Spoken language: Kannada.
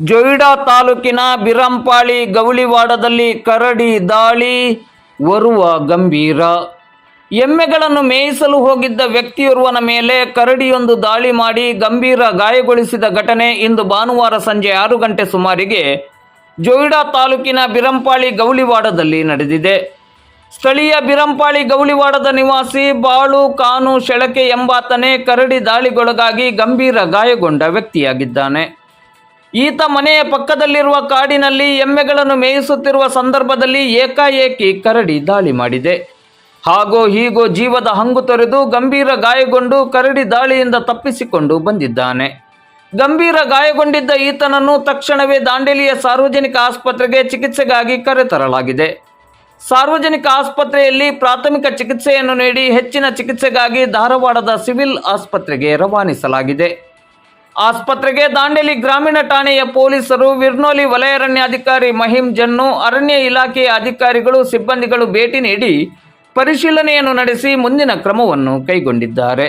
ಜೊಯ್ಡಾ ತಾಲೂಕಿನ ಬಿರಂಪಾಳಿ ಗೌಳಿವಾಡದಲ್ಲಿ ಕರಡಿ ದಾಳಿ ಒರುವ ಗಂಭೀರ. ಎಮ್ಮೆಗಳನ್ನು ಮೇಯಿಸಲು ಹೋಗಿದ್ದ ವ್ಯಕ್ತಿಯೋರ್ವನ ಮೇಲೆ ಕರಡಿಯೊಂದು ದಾಳಿ ಮಾಡಿ ಗಂಭೀರ ಗಾಯಗೊಳಿಸಿದ ಘಟನೆ ಇಂದು ಭಾನುವಾರ ಸಂಜೆ ಆರು ಗಂಟೆ ಸುಮಾರಿಗೆ ಜೊಯ್ಡಾ ತಾಲೂಕಿನ ಬಿರಂಪಾಳಿ ಗೌಳಿವಾಡದಲ್ಲಿ ನಡೆದಿದೆ. ಸ್ಥಳೀಯ ಬಿರಂಪಾಳಿ ಗೌಳಿವಾಡದ ನಿವಾಸಿ ಬಾಳು ಕಾನು ಶೆಳಕೆ ಎಂಬಾತನೇ ಕರಡಿ ದಾಳಿಗೊಳಗಾಗಿ ಗಂಭೀರ ಗಾಯಗೊಂಡ ವ್ಯಕ್ತಿಯಾಗಿದ್ದಾನೆ. ಈತ ಮನೆಯ ಪಕ್ಕದಲ್ಲಿರುವ ಕಾಡಿನಲ್ಲಿ ಎಮ್ಮೆಗಳನ್ನು ಮೇಯಿಸುತ್ತಿರುವ ಸಂದರ್ಭದಲ್ಲಿ ಏಕಾಏಕಿ ಕರಡಿ ದಾಳಿ ಮಾಡಿದೆ. ಹಾಗೋ ಹೀಗೋ ಜೀವದ ಹಂಗು ತೊರೆದು ಗಂಭೀರ ಗಾಯಗೊಂಡು ಕರಡಿ ದಾಳಿಯಿಂದ ತಪ್ಪಿಸಿಕೊಂಡು ಬಂದಿದ್ದಾನೆ. ಗಂಭೀರ ಗಾಯಗೊಂಡಿದ್ದ ಈತನನ್ನು ತಕ್ಷಣವೇ ದಾಂಡೇಲಿಯ ಸಾರ್ವಜನಿಕ ಆಸ್ಪತ್ರೆಗೆ ಚಿಕಿತ್ಸೆಗಾಗಿ ಕರೆತರಲಾಗಿದೆ. ಸಾರ್ವಜನಿಕ ಆಸ್ಪತ್ರೆಯಲ್ಲಿ ಪ್ರಾಥಮಿಕ ಚಿಕಿತ್ಸೆಯನ್ನು ನೀಡಿ ಹೆಚ್ಚಿನ ಚಿಕಿತ್ಸೆಗಾಗಿ ಧಾರವಾಡದ ಸಿವಿಲ್ ಆಸ್ಪತ್ರೆಗೆ ರವಾನಿಸಲಾಗಿದೆ. ಆಸ್ಪತ್ರೆಗೆ ದಾಂಡೇಲಿ ಗ್ರಾಮೀಣ ಠಾಣೆಯ ಪೊಲೀಸರು ವಿರ್ನೋಲಿ ವಲಯಾರಣ್ಯಾಧಿಕಾರಿ ಮಹಿಂ ಜನ್ನು ಅರಣ್ಯ ಇಲಾಖೆಯ ಅಧಿಕಾರಿಗಳು ಸಿಬ್ಬಂದಿಗಳು ಭೇಟಿ ನೀಡಿ ಪರಿಶೀಲನೆಯನ್ನು ನಡೆಸಿ ಮುಂದಿನ ಕ್ರಮವನ್ನು ಕೈಗೊಂಡಿದ್ದಾರೆ.